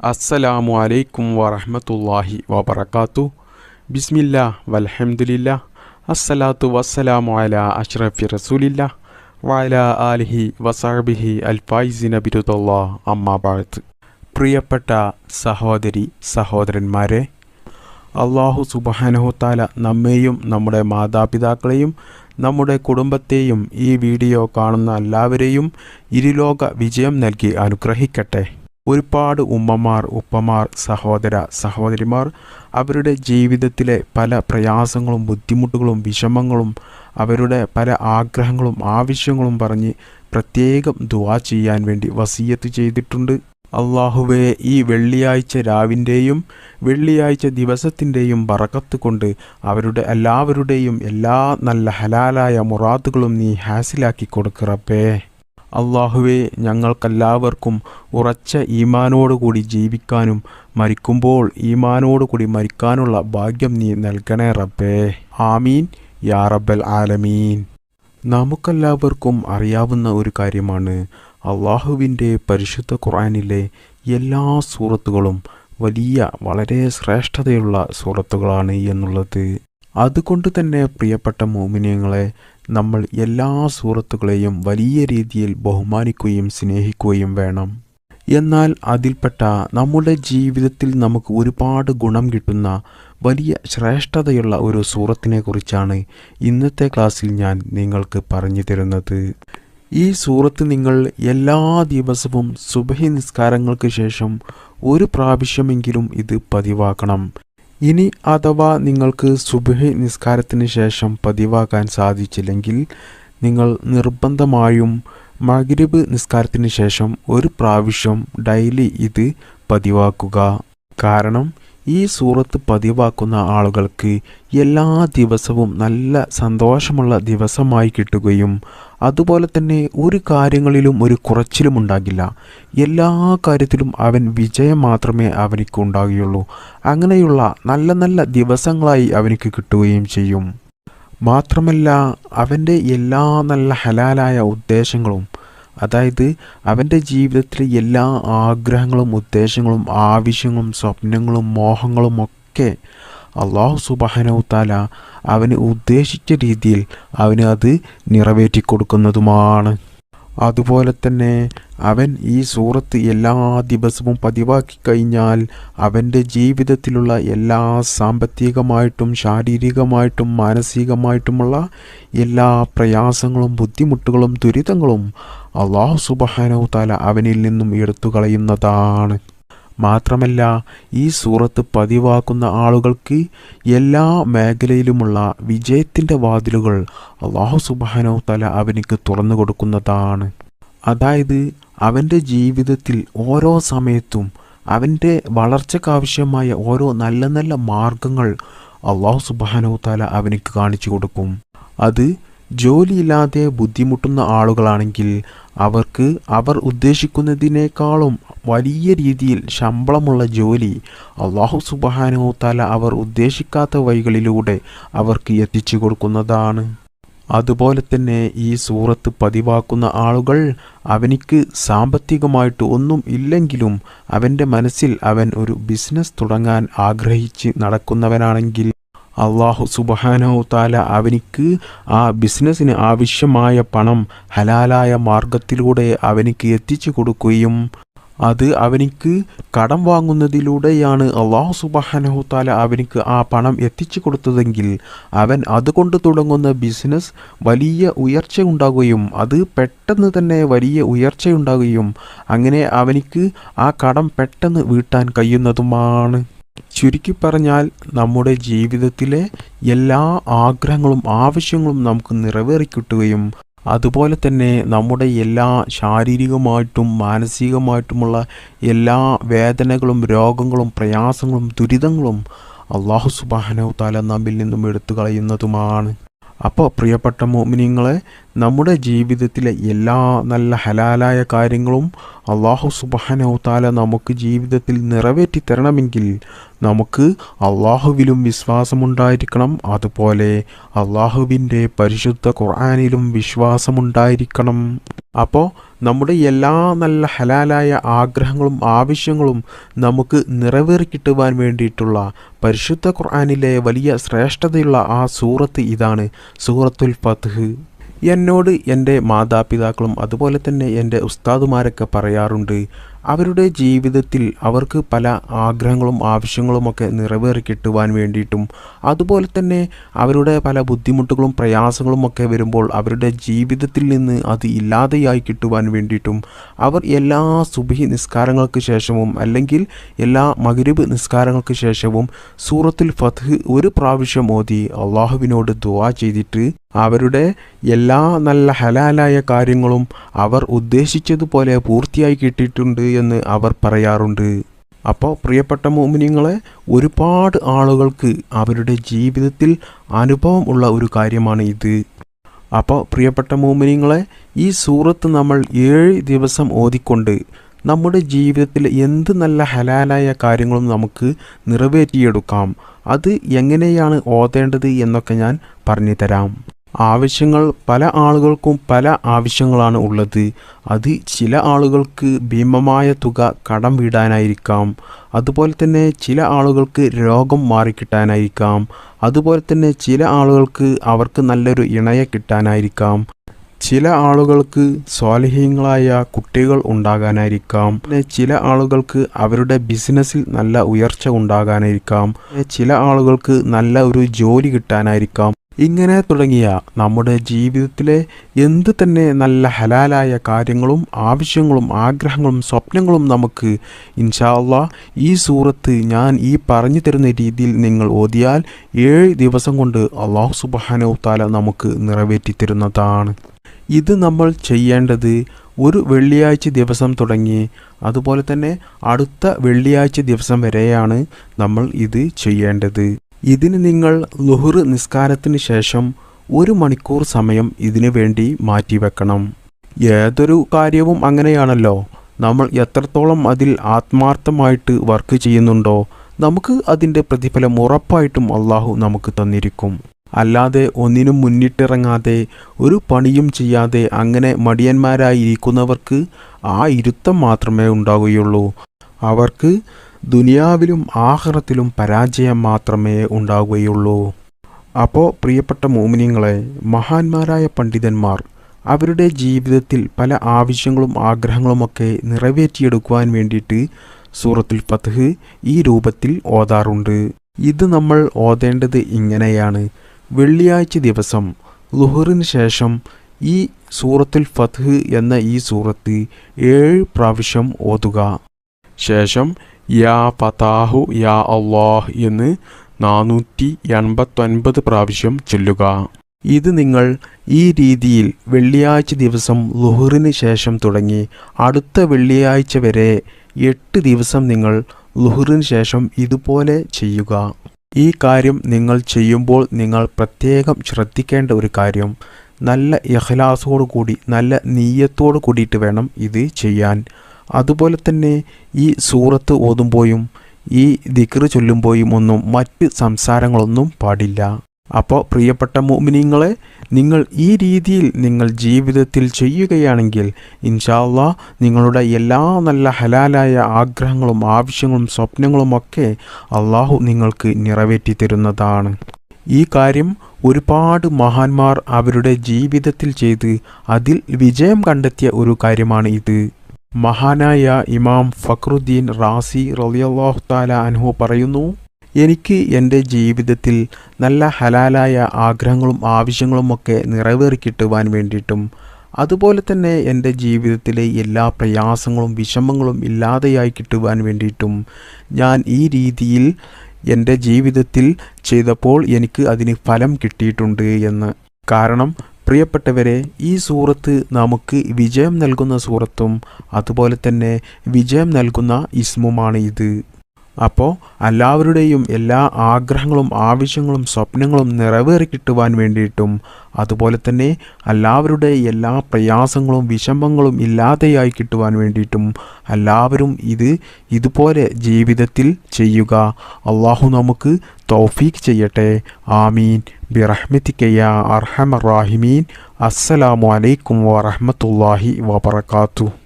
അസ്സലാമു അലൈക്കും വറഹ്മത്തുള്ളാഹി വബറകാതു ബിസ്മില്ല വലഹമുല്ല അസ്സലാത്തു വസ്സലാമു അല അഷ്റഫി റസൂലില്ല. വഅല ആലിഹി വസഹബിഹി അൽഫായിസിന ബിരുദല്ലാ അമ്മാബാഴത്ത് പ്രിയപ്പെട്ട സഹോദരി സഹോദരന്മാരെ അള്ളാഹു സുബാനഹുത്താല നമ്മെയും നമ്മുടെ മാതാപിതാക്കളെയും നമ്മുടെ കുടുംബത്തെയും ഈ വീഡിയോ കാണുന്ന എല്ലാവരെയും ഇരുലോക വിജയം നൽകി അനുഗ്രഹിക്കട്ടെ. ഒരുപാട് ഉമ്മമാർ ഉപ്പമാർ സഹോദര സഹോദരിമാർ അവരുടെ ജീവിതത്തിലെ പല പ്രയാസങ്ങളും ബുദ്ധിമുട്ടുകളും വിഷമങ്ങളും അവരുടെ പല ആഗ്രഹങ്ങളും ആവശ്യങ്ങളും പറഞ്ഞ് പ്രത്യേകം ദുവാ ചെയ്യാൻ വേണ്ടി വസീയത്ത് ചെയ്തിട്ടുണ്ട്. അള്ളാഹുവെ ഈ വെള്ളിയാഴ്ച രാവിന്റെയും വെള്ളിയാഴ്ച ദിവസത്തിന്റെയും ബറക്കത്ത് കൊണ്ട് അവരുടെ എല്ലാവരുടെയും എല്ലാ നല്ല ഹലാലായ മുറാദുകളും നീ ഹാസിലാക്കി കൊടുക്കറപ്പേ അള്ളാഹുവെ ഞങ്ങൾക്കെല്ലാവർക്കും ഉറച്ച ഈമാനോടുകൂടി ജീവിക്കാനും മരിക്കുമ്പോൾ ഈമാനോടുകൂടി മരിക്കാനുള്ള ഭാഗ്യം നീ നൽകണേ റബ്ബേ. ആമീൻ. യാ റബ്ബൽ ആലമീൻ. നമുക്കെല്ലാവർക്കും അറിയാവുന്ന ഒരു കാര്യമാണ്. അള്ളാഹുവിന്റെ പരിശുദ്ധ ഖുറാനിലെ എല്ലാ സൂറത്തുകളും വലിയ വളരെ ശ്രേഷ്ഠതയുള്ള സൂറത്തുകളാണ് എന്നുള്ളത്. അതുകൊണ്ട് തന്നെ പ്രിയപ്പെട്ട മോമിനിയങ്ങളെ നമ്മൾ എല്ലാ സുഹൃത്തുക്കളെയും വലിയ രീതിയിൽ ബഹുമാനിക്കുകയും സ്നേഹിക്കുകയും വേണം. എന്നാൽ അതിൽപ്പെട്ട നമ്മുടെ ജീവിതത്തിൽ നമുക്ക് ഒരുപാട് ഗുണം കിട്ടുന്ന വലിയ ശ്രേഷ്ഠതയുള്ള ഒരു സൂറത്തിനെ കുറിച്ചാണ് ഇന്നത്തെ ക്ലാസ്സിൽ ഞാൻ നിങ്ങൾക്ക് പറഞ്ഞു തരുന്നത്. ഈ സൂറത്ത് നിങ്ങൾ എല്ലാ ദിവസവും സുബഹി നിസ്കാരങ്ങൾക്ക് ശേഷം ഒരു പ്രാവശ്യമെങ്കിലും ഇത് പതിവാക്കണം. ഇനി അഥവാ നിങ്ങൾക്ക് സുബഹി നിസ്കാരത്തിന് ശേഷം പതിവാക്കാൻ സാധിച്ചില്ലെങ്കിൽ നിങ്ങൾ നിർബന്ധമായും മഗ്രിബ് നിസ്കാരത്തിന് ശേഷം ഒരു പ്രാവശ്യം ഡെയിലി ഇത് പതിവാക്കുക. കാരണം ഈ സൂറത്ത് പതിവാക്കുന്ന ആളുകൾക്ക് എല്ലാ ദിവസവും നല്ല സന്തോഷമുള്ള ദിവസമായി കിട്ടുകയും അതുപോലെ തന്നെ ഒരു കാര്യങ്ങളിലും ഒരു കുറച്ചിലും ഉണ്ടാകില്ല. എല്ലാ കാര്യത്തിലും അവൻ വിജയം മാത്രമേ അവനിക്ക് ഉണ്ടാകുകയുള്ളൂ. അങ്ങനെയുള്ള നല്ല നല്ല ദിവസങ്ങളായി അവനിക്ക് കിട്ടുകയും ചെയ്യും. മാത്രമല്ല അവന്റെ എല്ലാ നല്ല ഹലാലായ ഉദ്ദേശങ്ങളും അതായത് അവന്റെ ജീവിതത്തിലെ എല്ലാ ആഗ്രഹങ്ങളും ഉദ്ദേശങ്ങളും ആവശ്യങ്ങളും സ്വപ്നങ്ങളും മോഹങ്ങളും ഒക്കെ അള്ളാഹു സുബാനവുത്താല അവന് ഉദ്ദേശിച്ച രീതിയിൽ അവന് അത് നിറവേറ്റി കൊടുക്കുന്നതുമാണ്. അതുപോലെ തന്നെ അവൻ ഈ സൂറത്ത് എല്ലാ ദിവസവും പതിവാക്കി കഴിഞ്ഞാൽ അവന്റെ ജീവിതത്തിലുള്ള എല്ലാ സാമ്പത്തികമായിട്ടും ശാരീരികമായിട്ടും മാനസികമായിട്ടുമുള്ള എല്ലാ പ്രയാസങ്ങളും ബുദ്ധിമുട്ടുകളും ദുരിതങ്ങളും അള്ളാഹു സുബഹാനവു താല അവനിൽ നിന്നും എടുത്തു കളയുന്നതാണ് മാത്രമല്ല ഈ സൂറത്ത് പതിവാക്കുന്ന ആളുകൾക്ക് എല്ലാ മേഖലയിലുമുള്ള വിജയത്തിന്റെ വാതിലുകൾ അള്ളാഹു സുബാനോ തല അവനിക്ക് തുറന്നു കൊടുക്കുന്നതാണ്. അതായത് അവന്റെ ജീവിതത്തിൽ ഓരോ സമയത്തും അവന്റെ വളർച്ചയ്ക്കാവശ്യമായ ഓരോ നല്ല നല്ല മാർഗങ്ങൾ അള്ളാഹു സുബാനോ തല അവനിക്ക് കാണിച്ചു കൊടുക്കും. അത് ജോലിയില്ലാതെ ബുദ്ധിമുട്ടുന്ന ആളുകളാണെങ്കിൽ അവർക്ക് അവർ ഉദ്ദേശിക്കുന്നതിനേക്കാളും വലിയ രീതിയിൽ ശമ്പളമുള്ള ജോലി അള്ളാഹു സുബഹാനോ തല അവർ ഉദ്ദേശിക്കാത്ത വഴികളിലൂടെ അവർക്ക് എത്തിച്ചു കൊടുക്കുന്നതാണ്. അതുപോലെ തന്നെ ഈ സൂറത്ത് പതിവാക്കുന്ന ആളുകൾ അവനിക്ക് സാമ്പത്തികമായിട്ട് ഒന്നും ഇല്ലെങ്കിലും അവന്റെ മനസ്സിൽ അവൻ ഒരു ബിസിനസ് തുടങ്ങാൻ ആഗ്രഹിച്ച് നടക്കുന്നവനാണെങ്കിൽ അള്ളാഹു സുബഹാനോ താല അവനിക്ക് ആ ബിസിനസ്സിന് ആവശ്യമായ പണം ഹലാലായ മാർഗത്തിലൂടെ അവനിക്ക് എത്തിച്ചു കൊടുക്കുകയും അത് അവനിക്ക് കടം വാങ്ങുന്നതിലൂടെയാണ് അള്ളാഹു സുബഹാനഹു താല അവനിക്ക് ആ പണം എത്തിച്ചു കൊടുത്തതെങ്കിൽ അവൻ അതുകൊണ്ട് തുടങ്ങുന്ന ബിസിനസ് വലിയ ഉയർച്ച ഉണ്ടാകുകയും അത് പെട്ടെന്ന് തന്നെ വലിയ ഉയർച്ചയുണ്ടാകുകയും അങ്ങനെ അവനിക്ക് ആ കടം പെട്ടെന്ന് വീട്ടാൻ കഴിയുന്നതുമാണ്. ചുരുക്കി പറഞ്ഞാൽ നമ്മുടെ ജീവിതത്തിലെ എല്ലാ ആഗ്രഹങ്ങളും ആവശ്യങ്ങളും നമുക്ക് നിറവേറിക്കിട്ടുകയും അതുപോലെ തന്നെ നമ്മുടെ എല്ലാ ശാരീരികമായിട്ടും മാനസികമായിട്ടുമുള്ള എല്ലാ വേദനകളും രോഗങ്ങളും പ്രയാസങ്ങളും ദുരിതങ്ങളും അള്ളാഹു സുബാനവ് താല നമ്മിൽ നിന്നും എടുത്തു കളയുന്നതുമാണ് അപ്പോൾ പ്രിയപ്പെട്ട മോമിനിങ്ങളെ നമ്മുടെ ജീവിതത്തിലെ എല്ലാ നല്ല ഹലാലായ കാര്യങ്ങളും അള്ളാഹു സുബാനൗത്താല നമുക്ക് ജീവിതത്തിൽ നിറവേറ്റി തരണമെങ്കിൽ നമുക്ക് അള്ളാഹുവിലും വിശ്വാസമുണ്ടായിരിക്കണം. അതുപോലെ അള്ളാഹുവിന്റെ പരിശുദ്ധ ഖുർആാനിലും വിശ്വാസമുണ്ടായിരിക്കണം. അപ്പോൾ നമ്മുടെ എല്ലാ നല്ല ഹലാലായ ആഗ്രഹങ്ങളും ആവശ്യങ്ങളും നമുക്ക് നിറവേറി കിട്ടുവാൻ വേണ്ടിയിട്ടുള്ള പരിശുദ്ധ ഖുർആാനിലെ വലിയ ശ്രേഷ്ഠതയുള്ള ആ സൂറത്ത് ഇതാണ്. സൂറത്തുൽ ഫത്ഹ്. എന്നോട് എന്റെ മാതാപിതാക്കളും അതുപോലെ തന്നെ എന്റെ ഉസ്താദുമാരൊക്കെ പറയാറുണ്ട് അവരുടെ ജീവിതത്തിൽ അവർക്ക് പല ആഗ്രഹങ്ങളും ആവശ്യങ്ങളുമൊക്കെ നിറവേറി കിട്ടുവാൻ വേണ്ടിയിട്ടും അതുപോലെ തന്നെ അവരുടെ പല ബുദ്ധിമുട്ടുകളും പ്രയാസങ്ങളുമൊക്കെ വരുമ്പോൾ അവരുടെ ജീവിതത്തിൽ നിന്ന് അത് ഇല്ലാതെയായി കിട്ടുവാൻ വേണ്ടിയിട്ടും അവർ എല്ലാ സുബഹി നിസ്കാരങ്ങൾക്ക് ശേഷവും അല്ലെങ്കിൽ എല്ലാ മഗ്രിബ് നിസ്കാരങ്ങൾക്ക് ശേഷവും സൂറത്തുൽ ഫത്ഹ് ഒരു പ്രാവശ്യം ഓതി അള്ളാഹുവിനോട് ദുവാ ചെയ്തിട്ട് അവരുടെ എല്ലാ നല്ല ഹലാലായ കാര്യങ്ങളും അവർ ഉദ്ദേശിച്ചതുപോലെ പൂർത്തിയായി കിട്ടിയിട്ടുണ്ട് എന്ന് അവർ പറയാറുണ്ട്. അപ്പോൾ പ്രിയപ്പെട്ട മോമിനിങ്ങളെ ഒരുപാട് ആളുകൾക്ക് അവരുടെ ജീവിതത്തിൽ അനുഭവം ഉള്ള ഒരു കാര്യമാണ് ഇത്. അപ്പോൾ പ്രിയപ്പെട്ട മോമിനിങ്ങളെ ഈ സൂറത്ത് നമ്മൾ ഏഴ് ദിവസം ഓതിക്കൊണ്ട് നമ്മുടെ ജീവിതത്തിൽ എന്ത് നല്ല ഹലാലായ കാര്യങ്ങളും നമുക്ക് നിറവേറ്റിയെടുക്കാം. അത് എങ്ങനെയാണ് ഓതേണ്ടത് എന്നൊക്കെ ഞാൻ പറഞ്ഞു തരാം ആവശ്യങ്ങൾ പല ആളുകൾക്കും പല ആവശ്യങ്ങളാണ് ഉള്ളത്. അത് ചില ആളുകൾക്ക് ഭീമമായ തുക കടം വീടാനായിരിക്കാം. അതുപോലെ തന്നെ ചില ആളുകൾക്ക് രോഗം മാറിക്കിട്ടാനായിരിക്കാം. അതുപോലെ തന്നെ ചില ആളുകൾക്ക് അവർക്ക് നല്ലൊരു ഇണയെ കിട്ടാനായിരിക്കാം. ചില ആളുകൾക്ക് സ്വാലിഹ്യങ്ങളായ കുട്ടികൾ ഉണ്ടാകാനായിരിക്കാം. പിന്നെ ചില ആളുകൾക്ക് അവരുടെ ബിസിനസ്സിൽ നല്ല ഉയർച്ച ഉണ്ടാകാനായിരിക്കാം. ചില ആളുകൾക്ക് നല്ല ഒരു ജോലി കിട്ടാനായിരിക്കാം. ഇങ്ങനെ തുടങ്ങിയ നമ്മുടെ ജീവിതത്തിലെ എന്ത് തന്നെ നല്ല ഹലാലായ കാര്യങ്ങളും ആവശ്യങ്ങളും ആഗ്രഹങ്ങളും സ്വപ്നങ്ങളും നമുക്ക് ഇൻഷാല്ല ഈ സൂറത്ത് ഞാൻ ഈ പറഞ്ഞു തരുന്ന രീതിയിൽ നിങ്ങൾ ഓതിയാൽ ഏഴ് ദിവസം കൊണ്ട് അള്ളാഹു സുബാനവുത്താല നമുക്ക് നിറവേറ്റി തരുന്നതാണ്. ഇത് നമ്മൾ ചെയ്യേണ്ടത് ഒരു വെള്ളിയാഴ്ച ദിവസം തുടങ്ങി അതുപോലെ തന്നെ അടുത്ത വെള്ളിയാഴ്ച ദിവസം വരെയാണ് നമ്മൾ ഇത് ചെയ്യേണ്ടത്. ഇതിന് നിങ്ങൾ ലുഹുർ നിസ്കാരത്തിന് ശേഷം ഒരു മണിക്കൂർ സമയം ഇതിനു വേണ്ടി മാറ്റിവെക്കണം ഏതൊരു കാര്യവും അങ്ങനെയാണല്ലോ. നമ്മൾ എത്രത്തോളം അതിൽ ആത്മാർത്ഥമായിട്ട് വർക്ക് ചെയ്യുന്നുണ്ടോ നമുക്ക് അതിന്റെ പ്രതിഫലം ഉറപ്പായിട്ടും അള്ളാഹു നമുക്ക് തന്നിരിക്കും. അല്ലാതെ ഒന്നിനും മുന്നിട്ടിറങ്ങാതെ ഒരു പണിയും ചെയ്യാതെ അങ്ങനെ മടിയന്മാരായിരിക്കുന്നവർക്ക് ആ ഇരുത്തം മാത്രമേ ഉണ്ടാവുകയുള്ളൂ. അവർക്ക് ദുനിയാവിലും ആഹ്റത്തിലും പരാജയം മാത്രമേ ഉണ്ടാവുകയുള്ളൂ. അപ്പോൾ പ്രിയപ്പെട്ട മോമിനിയങ്ങളെ മഹാന്മാരായ പണ്ഡിതന്മാർ അവരുടെ ജീവിതത്തിൽ പല ആവശ്യങ്ങളും ആഗ്രഹങ്ങളുമൊക്കെ നിറവേറ്റിയെടുക്കുവാൻ വേണ്ടിയിട്ട് സൂറത്തുൽ ഫത്ഹ് ഈ രൂപത്തിൽ ഓതാറുണ്ട്. ഇത് നമ്മൾ ഓതേണ്ടത് ഇങ്ങനെയാണ്. വെള്ളിയാഴ്ച ദിവസം ലുഹറിന് ശേഷം ഈ സൂറത്തുൽ ഫത്ത്ഹ് എന്ന ഈ സൂറത്ത് ഏഴ് പ്രാവശ്യം ഓതുക. ശേഷം യാ പതാഹു യാ അള്ളാഹ് എന്ന് നാനൂറ്റി എൺപത്തൊൻപത് പ്രാവശ്യം ചൊല്ലുക. ഇത് നിങ്ങൾ ഈ രീതിയിൽ വെള്ളിയാഴ്ച ദിവസം ലുഹറിന് ശേഷം തുടങ്ങി അടുത്ത വെള്ളിയാഴ്ച വരെ എട്ട് ദിവസം നിങ്ങൾ ലുഹറിന് ശേഷം ഇതുപോലെ ചെയ്യുക. ഈ കാര്യം നിങ്ങൾ ചെയ്യുമ്പോൾ നിങ്ങൾ പ്രത്യേകം ശ്രദ്ധിക്കേണ്ട ഒരു കാര്യം. നല്ല ഇഖ്ലാസോടു കൂടി നല്ല നീയത്തോടു കൂടിയിട്ട് വേണം ഇത് ചെയ്യാൻ. അതുപോലെ തന്നെ ഈ സൂറത്ത് ഓതുമ്പോഴും ഈ ദിക്റ് ചൊല്ലുമ്പോഴും ഒന്നും മറ്റ് സംസാരങ്ങളൊന്നും പാടില്ല. അപ്പോൾ പ്രിയപ്പെട്ട മോമിനിങ്ങളെ നിങ്ങൾ ഈ രീതിയിൽ നിങ്ങൾ ജീവിതത്തിൽ ചെയ്യുകയാണെങ്കിൽ ഇൻഷാല്ല നിങ്ങളുടെ എല്ലാ നല്ല ഹലാലായ ആഗ്രഹങ്ങളും ആവശ്യങ്ങളും സ്വപ്നങ്ങളുമൊക്കെ അള്ളാഹു നിങ്ങൾക്ക് നിറവേറ്റി തരുന്നതാണ്. ഈ കാര്യം ഒരുപാട് മഹാന്മാർ അവരുടെ ജീവിതത്തിൽ ചെയ്ത് അതിൽ വിജയം കണ്ടെത്തിയ ഒരു കാര്യമാണ് ഇത്. മഹാനായ ഇമാം ഫക്രുദ്ദീൻ റാസി റളിയല്ലാഹു താല അൻഹു പറയുന്നു എനിക്ക് എന്റെ ജീവിതത്തിൽ നല്ല ഹലാലായ ആഗ്രഹങ്ങളും ആവശ്യങ്ങളുമൊക്കെ നിറവേറി കിട്ടുവാൻ വേണ്ടിയിട്ടും അതുപോലെ തന്നെ എന്റെ ജീവിതത്തിലെ എല്ലാ പ്രയാസങ്ങളും വിഷമങ്ങളും ഇല്ലാതെയായി കിട്ടുവാൻ വേണ്ടിയിട്ടും ഞാൻ ഈ രീതിയിൽ എന്റെ ജീവിതത്തിൽ ചെയ്തപ്പോൾ എനിക്ക് അതിന് ഫലം കിട്ടിയിട്ടുണ്ട് എന്ന്. കാരണം പ്രിയപ്പെട്ടവരെ ഈ സൂറത്ത് നമുക്ക് വിജയം നൽകുന്ന സൂറത്തും അതുപോലെ തന്നെ വിജയം നൽകുന്ന ഇസ്മുമാണ് ഇത്. അപ്പോൾ എല്ലാവരുടെയും എല്ലാ ആഗ്രഹങ്ങളും ആവശ്യങ്ങളും സ്വപ്നങ്ങളും നിറവേറി കിട്ടുവാൻ വേണ്ടിയിട്ടും അതുപോലെ തന്നെ എല്ലാവരുടെ എല്ലാ പ്രയാസങ്ങളും വിഷമങ്ങളും ഇല്ലാതെയായി കിട്ടുവാൻ വേണ്ടിയിട്ടും എല്ലാവരും ഇത് ഇതുപോലെ ജീവിതത്തിൽ ചെയ്യുക. അള്ളാഹു നമുക്ക് തൗഫീക്ക് ചെയ്യട്ടെ. ആമീൻ. ബിറഹ്മത്തിക്കയ്യ അർഹമറാഹിമീൻ അസ്സലാമു അലൈക്കും വറഹമത്തല്ലാഹി വബർക്കാത്തു